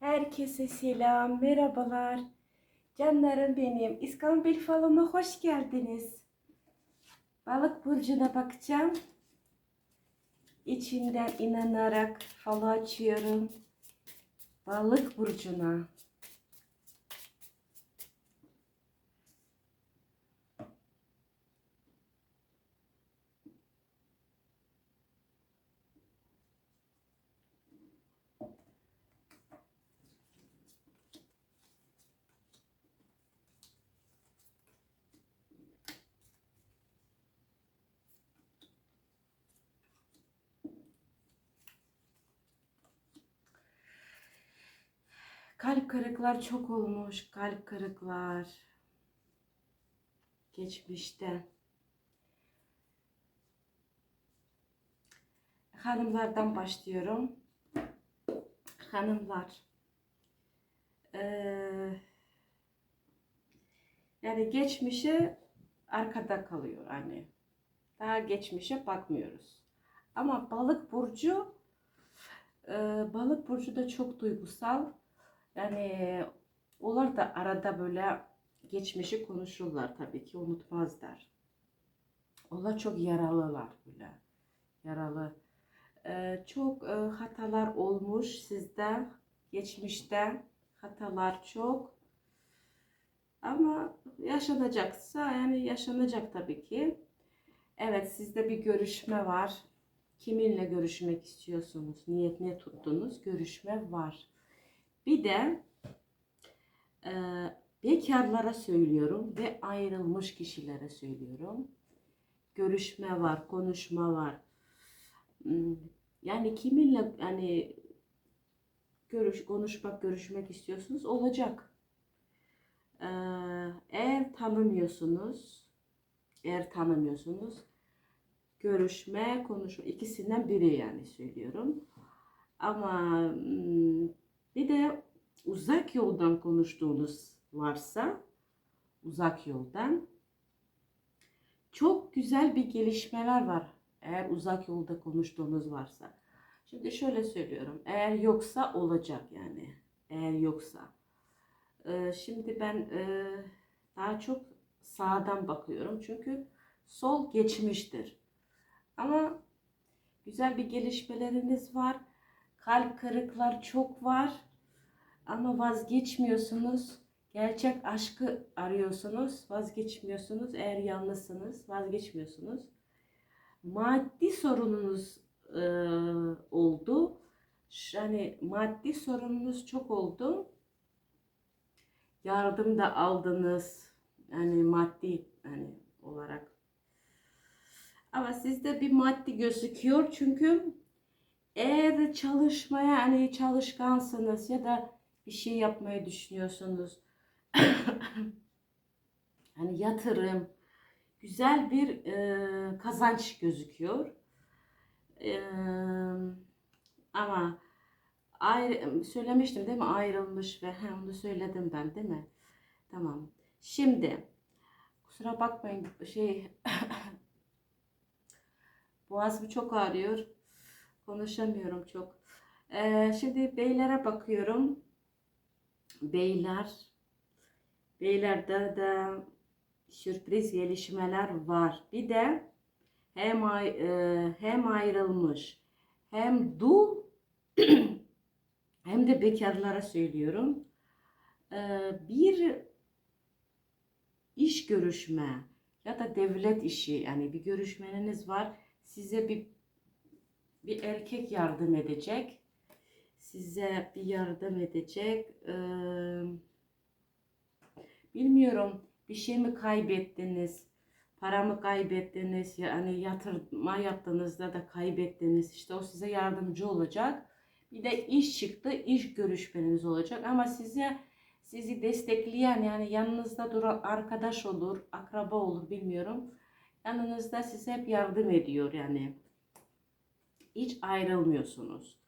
Herkese selam, merhabalar. Canlarım benim. İskambil falıma hoş geldiniz. Balık burcuna bakacağım. İçinden inanarak falı açıyorum. Balık burcuna. Kalp kırıklar çok olmuş. Kalp kırıklar. Geçmişte. Hanımlardan başlıyorum. Hanımlar. Ee, yani geçmişe arkada kalıyor hani. Daha geçmişe bakmıyoruz. Ama balık burcu e, balık burcu da çok duygusal. Yani onlar da arada böyle geçmişi konuşurlar tabii ki unutmazlar. Onlar çok yaralılar böyle. Yaralı. Ee, çok e, hatalar olmuş sizde. Geçmişte hatalar çok. Ama yaşanacaksa yani yaşanacak tabii ki. Evet sizde bir görüşme var. Kiminle görüşmek istiyorsunuz? Niyet ne tuttunuz? Görüşme var. Bir de e, bekarlara söylüyorum ve ayrılmış kişilere söylüyorum. Görüşme var, konuşma var. Hmm, Yani kiminle hani görüş, konuşmak, görüşmek istiyorsunuz olacak. Ee, eğer tanımıyorsunuz, eğer tanımıyorsunuz, görüşme, konuşma ikisinden biri yani söylüyorum. Ama hmm, bir de uzak yoldan konuştuğunuz varsa, uzak yoldan çok güzel bir gelişmeler var. Eğer uzak yolda konuştuğunuz varsa. Şimdi şöyle söylüyorum. Eğer yoksa olacak yani. Eğer yoksa. Ee, şimdi ben e, daha çok sağdan bakıyorum. Çünkü sol geçmiştir. Ama güzel bir gelişmeleriniz var. Kalp kırıklar çok var. Ama vazgeçmiyorsunuz. Gerçek aşkı arıyorsunuz. Vazgeçmiyorsunuz. Eğer yalnızsınız vazgeçmiyorsunuz. Maddi sorununuz e, oldu. Yani maddi sorununuz çok oldu. Yardım da aldınız. Yani maddi yani olarak. Ama sizde bir maddi gözüküyor çünkü eğer çalışmaya hani çalışkansınız ya da bir şey yapmayı düşünüyorsunuz. hani yatırım, güzel bir e, kazanç gözüküyor. E, ama ayrı, söylemiştim değil mi ayrılmış ve he, onu söyledim ben değil mi? Tamam. Şimdi kusura bakmayın şey boğazım çok ağrıyor. Konuşamıyorum çok. Ee, şimdi beylere bakıyorum. Beyler beylerde de sürpriz gelişmeler var. Bir de hem ay, e, hem ayrılmış hem dul hem de bekarlara söylüyorum. Ee, bir iş görüşme ya da devlet işi yani bir görüşmeniz var. Size bir bir erkek yardım edecek. Size bir yardım edecek. Ee, bilmiyorum bir şey mi kaybettiniz? Para mı kaybettiniz? Yani yatırma yaptığınızda da kaybettiniz. İşte o size yardımcı olacak. Bir de iş çıktı. iş görüşmeniz olacak. Ama size sizi destekleyen yani yanınızda duran arkadaş olur, akraba olur bilmiyorum. Yanınızda size hep yardım ediyor yani hiç ayrılmıyorsunuz.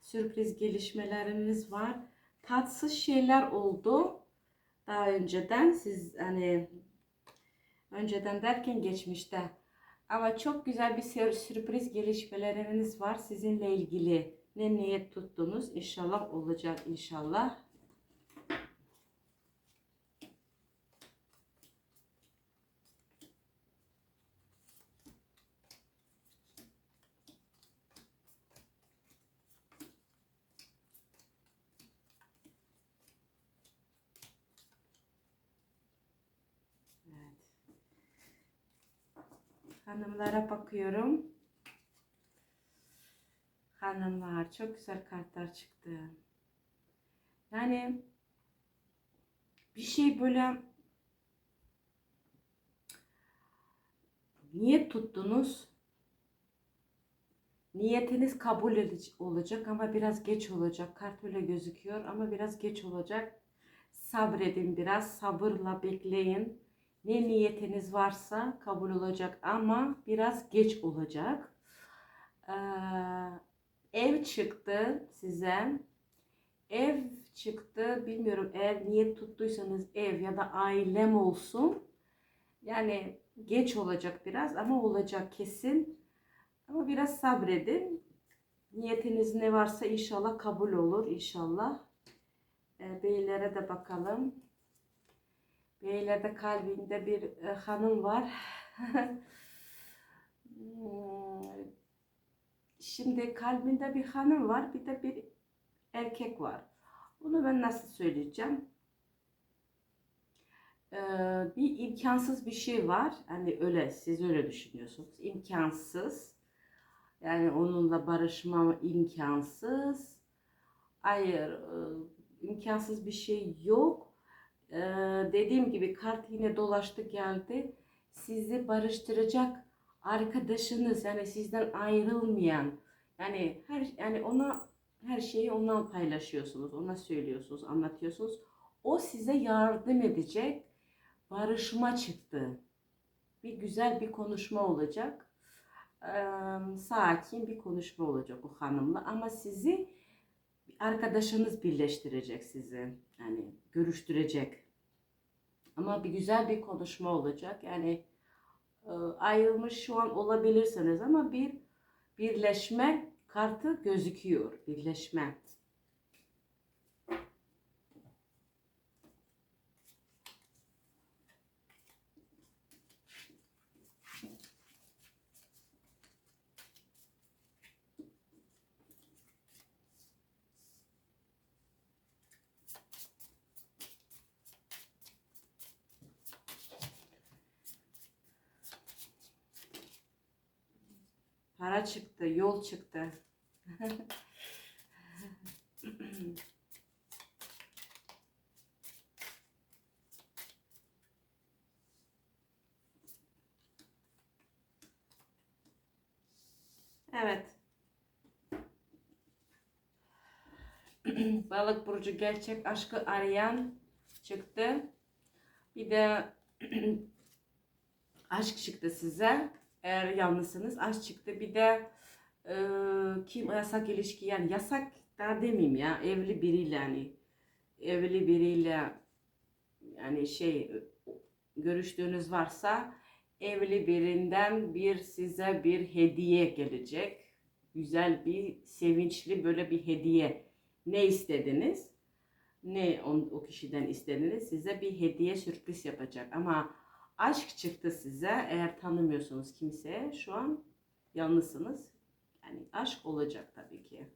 Sürpriz gelişmeleriniz var. Tatsız şeyler oldu. Daha önceden siz hani önceden derken geçmişte. Ama çok güzel bir sür- sürpriz gelişmeleriniz var sizinle ilgili. ne niyet tuttunuz inşallah olacak inşallah. Evet. Hanımlara bakıyorum. Hanımlar çok güzel kartlar çıktı. Yani bir şey böyle niyet tuttunuz. Niyetiniz kabul olacak ama biraz geç olacak. Kart öyle gözüküyor ama biraz geç olacak. Sabredin biraz, sabırla bekleyin. Ne niyetiniz varsa kabul olacak ama biraz geç olacak. Ee, ev çıktı size. Ev çıktı. Bilmiyorum eğer niyet tuttuysanız ev ya da ailem olsun. Yani geç olacak biraz ama olacak kesin. Ama biraz sabredin. Niyetiniz ne varsa inşallah kabul olur inşallah. Ee, beylere de bakalım. Beylerde kalbinde bir e, hanım var. Şimdi kalbinde bir hanım var, bir de bir erkek var. Bunu ben nasıl söyleyeceğim? Ee, bir imkansız bir şey var. Hani öyle, siz öyle düşünüyorsunuz. İmkansız. Yani onunla barışmam imkansız. Hayır, e, imkansız bir şey yok. Dediğim gibi kart yine dolaştı geldi. Sizi barıştıracak arkadaşınız yani sizden ayrılmayan yani her yani ona her şeyi ondan paylaşıyorsunuz, ona söylüyorsunuz, anlatıyorsunuz. O size yardım edecek. Barışma çıktı. Bir güzel bir konuşma olacak. Ee, sakin bir konuşma olacak o hanımla ama sizi arkadaşınız birleştirecek sizi. Yani görüştürecek. Ama bir güzel bir konuşma olacak. Yani e, ayrılmış şu an olabilirsiniz ama bir birleşme kartı gözüküyor. Birleşme. Para çıktı, yol çıktı. Evet. Balık burcu gerçek aşkı arayan çıktı. Bir de aşk çıktı size. Eğer yalnızsınız aşk çıktı. Bir de e, kim yasak ilişki yani yasak da demeyeyim ya evli biriyle yani evli biriyle yani şey görüştüğünüz varsa evli birinden bir size bir hediye gelecek. Güzel bir sevinçli böyle bir hediye. Ne istediniz? Ne on, o kişiden istediniz? Size bir hediye sürpriz yapacak. Ama aşk çıktı size. Eğer tanımıyorsunuz kimseye şu an yalnızsınız. Yani aşk olacak tabii ki.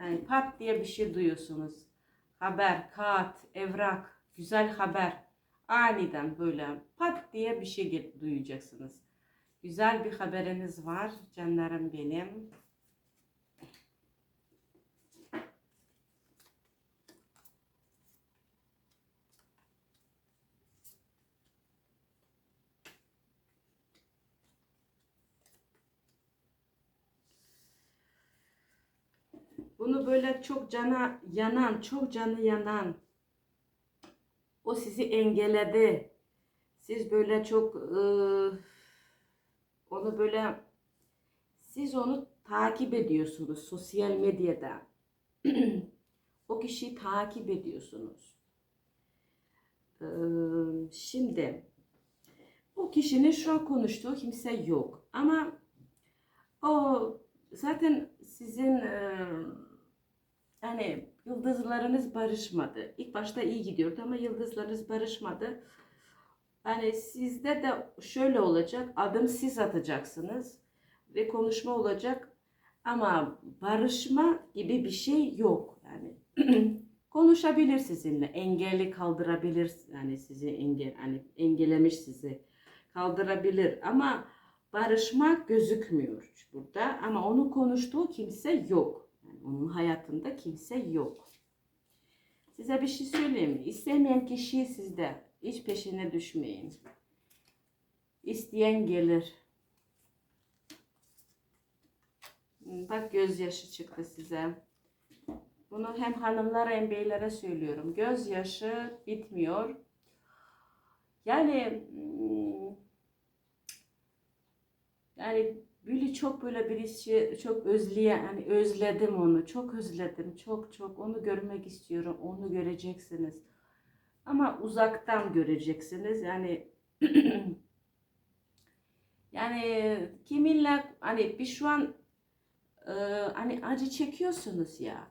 Yani pat diye bir şey duyuyorsunuz. Haber, kağıt, evrak, güzel haber. Aniden böyle pat diye bir şey duyacaksınız. Güzel bir haberiniz var canlarım benim. Bunu böyle çok cana yanan, çok canı yanan o sizi engelledi. Siz böyle çok e, onu böyle siz onu takip ediyorsunuz sosyal medyada. o kişiyi takip ediyorsunuz. E, şimdi o kişinin şu an konuştuğu kimse yok. Ama o zaten sizin e, yani yıldızlarınız barışmadı. İlk başta iyi gidiyordu ama yıldızlarınız barışmadı. Yani sizde de şöyle olacak. Adım siz atacaksınız ve konuşma olacak ama barışma gibi bir şey yok. Yani konuşabilir sizinle, engelli kaldırabilir yani sizi engel hani engellemiş sizi kaldırabilir ama barışmak gözükmüyor burada ama onun konuştuğu kimse yok. Onun hayatında kimse yok. Size bir şey söyleyeyim? İstemeyen kişi sizde. Hiç peşine düşmeyin. İsteyen gelir. Bak gözyaşı çıktı size. Bunu hem hanımlara hem beylere söylüyorum. Gözyaşı bitmiyor. Yani hmm, yani böyle çok böyle birisi çok özleye hani özledim onu. Çok özledim. Çok çok onu görmek istiyorum. Onu göreceksiniz. Ama uzaktan göreceksiniz. Yani yani kiminle hani bir şu an e, hani acı çekiyorsunuz ya.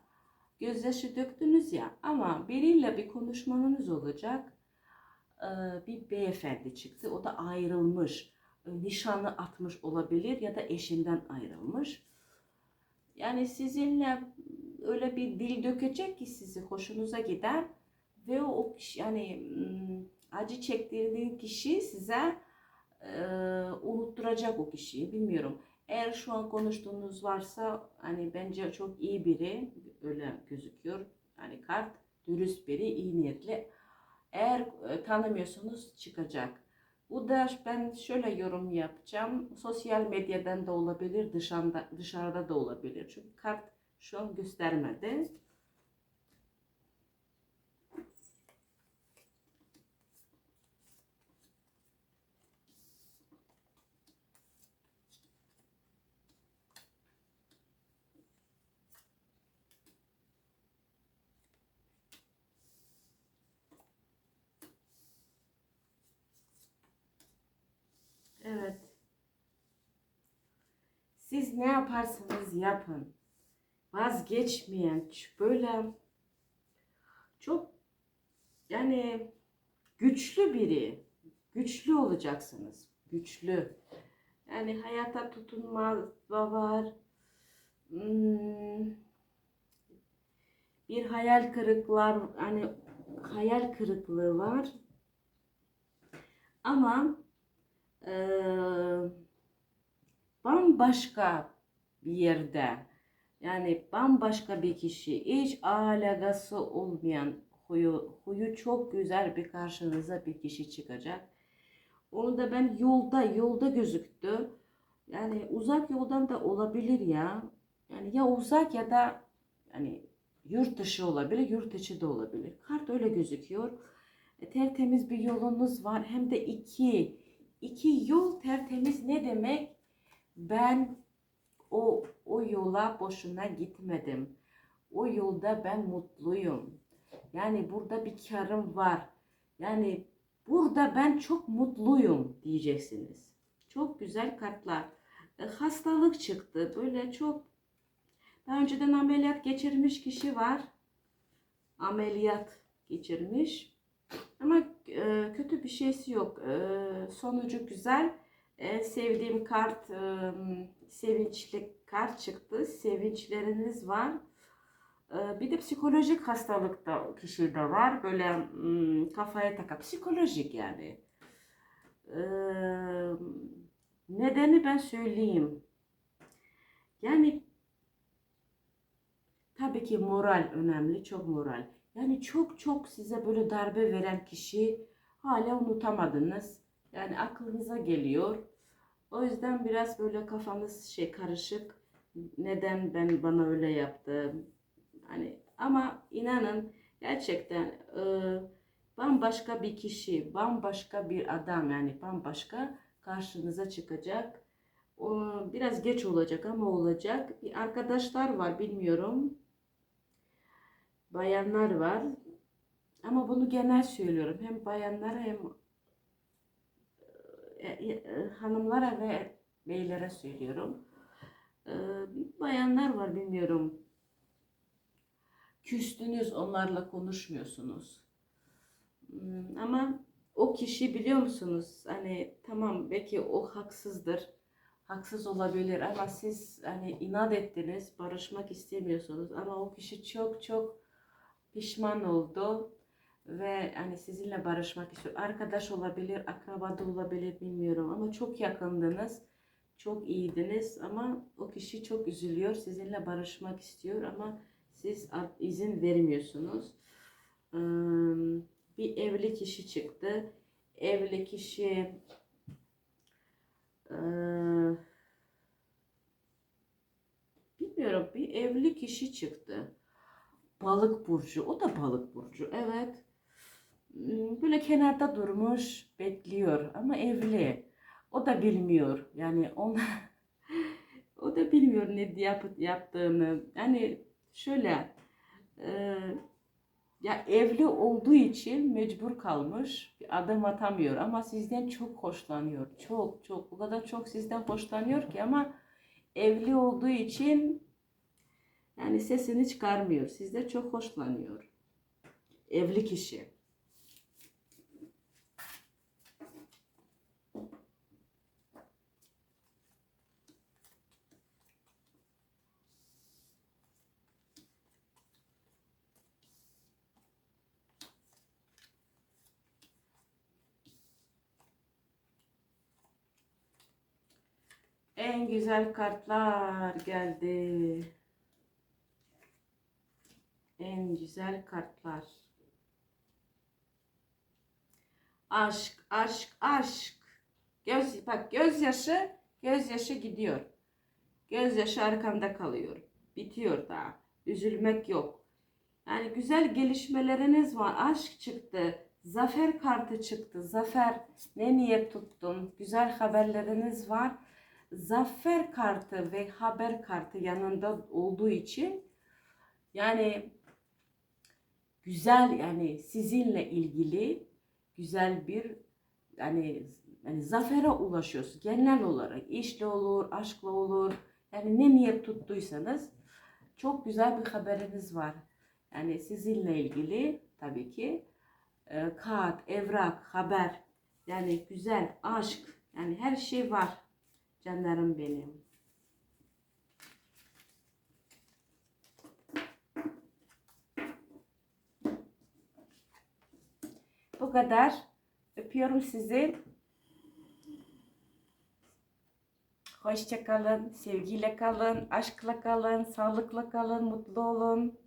Gözyaşı döktünüz ya ama biriyle bir konuşmanız olacak. E, bir beyefendi çıktı. O da ayrılmış. Nişanı atmış olabilir ya da eşinden ayrılmış. Yani sizinle öyle bir dil dökecek ki sizi hoşunuza gider ve o, kişi yani acı çektirdiği kişi size e, unutturacak o kişiyi bilmiyorum. Eğer şu an konuştuğunuz varsa hani bence çok iyi biri öyle gözüküyor. Yani kart dürüst biri, iyi niyetli. Eğer e, tanımıyorsunuz çıkacak. Bu da ben şöyle yorum yapacağım. Sosyal medyadan da olabilir, dışarıda dışarıda da olabilir. Çünkü kart şu an göstermedi. Evet. Ne yaparsanız yapın. Vazgeçmeyen, böyle çok yani güçlü biri. Güçlü olacaksınız. Güçlü. Yani hayata tutunma var. Hmm, bir hayal kırıklar hani hayal kırıklığı var. Ama eee, bambaşka bir yerde yani bambaşka bir kişi hiç alakası olmayan huyu, huyu çok güzel bir karşınıza bir kişi çıkacak. Onu da ben yolda yolda gözüktü. Yani uzak yoldan da olabilir ya. Yani ya uzak ya da yani yurt dışı olabilir, yurt içi de olabilir. Kart öyle gözüküyor. E, tertemiz bir yolunuz var. Hem de iki. iki yol tertemiz ne demek? Ben o o yola boşuna gitmedim. O yolda ben mutluyum. Yani burada bir karım var. Yani burada ben çok mutluyum diyeceksiniz. Çok güzel kartlar. E, hastalık çıktı. Böyle çok daha önceden ameliyat geçirmiş kişi var. Ameliyat geçirmiş. Ama e, kötü bir şeysi yok. E, sonucu güzel. E, sevdiğim kart e, sevinçli kart çıktı. Sevinçleriniz var. Bir de psikolojik hastalık da kişide var. Böyle mm, kafaya taka psikolojik yani. Nedeni ben söyleyeyim. Yani tabii ki moral önemli. Çok moral. Yani çok çok size böyle darbe veren kişi hala unutamadınız. Yani aklınıza geliyor. O yüzden biraz böyle kafanız şey karışık. Neden ben bana öyle yaptı? Hani ama inanın gerçekten e, bambaşka bir kişi, bambaşka bir adam yani bambaşka karşınıza çıkacak. O, biraz geç olacak ama olacak. Bir arkadaşlar var bilmiyorum. Bayanlar var. Ama bunu genel söylüyorum. Hem bayanlara hem hanımlara ve beylere söylüyorum. Ee, bayanlar var bilmiyorum. Küstünüz onlarla konuşmuyorsunuz. Hmm, Ama o kişi biliyor musunuz? Hani tamam belki o haksızdır. Haksız olabilir ama siz hani inat ettiniz, barışmak istemiyorsunuz ama o kişi çok çok pişman oldu ve hani sizinle barışmak istiyor. Arkadaş olabilir, akraba da olabilir bilmiyorum ama çok yakındınız. Çok iyiydiniz ama o kişi çok üzülüyor. Sizinle barışmak istiyor ama siz izin vermiyorsunuz. Bir evli kişi çıktı. Evli kişi bilmiyorum bir evli kişi çıktı. Balık burcu. O da balık burcu. Evet. Hmm, Böyle kenarda durmuş, bekliyor ama evli. O da bilmiyor. Yani ona o da bilmiyor ne yap, yaptığını. Yani şöyle e, ya evli olduğu için mecbur kalmış. Adım atamıyor ama sizden çok hoşlanıyor. Çok çok o kadar çok sizden hoşlanıyor ki ama evli olduğu için yani sesini çıkarmıyor. Sizde çok hoşlanıyor. Evli kişi. En güzel kartlar geldi. En güzel kartlar. Aşk, aşk, aşk. Göz, bak gözyaşı, gözyaşı gidiyor. Gözyaşı arkamda kalıyor. Bitiyor daha. Üzülmek yok. Yani güzel gelişmeleriniz var. Aşk çıktı. Zafer kartı çıktı. Zafer ne niyet tuttun? Güzel haberleriniz var. Zafer kartı ve haber kartı yanında olduğu için yani güzel yani sizinle ilgili güzel bir yani yani zafere ulaşıyorsun genel olarak işle olur, aşkla olur. Yani ne niyet tuttuysanız çok güzel bir haberiniz var. Yani sizinle ilgili tabii ki e, kağıt, evrak, haber yani güzel aşk yani her şey var canlarım benim. Bu kadar. Öpüyorum sizi. Hoşça kalın, sevgiyle kalın, aşkla kalın, sağlıkla kalın, mutlu olun.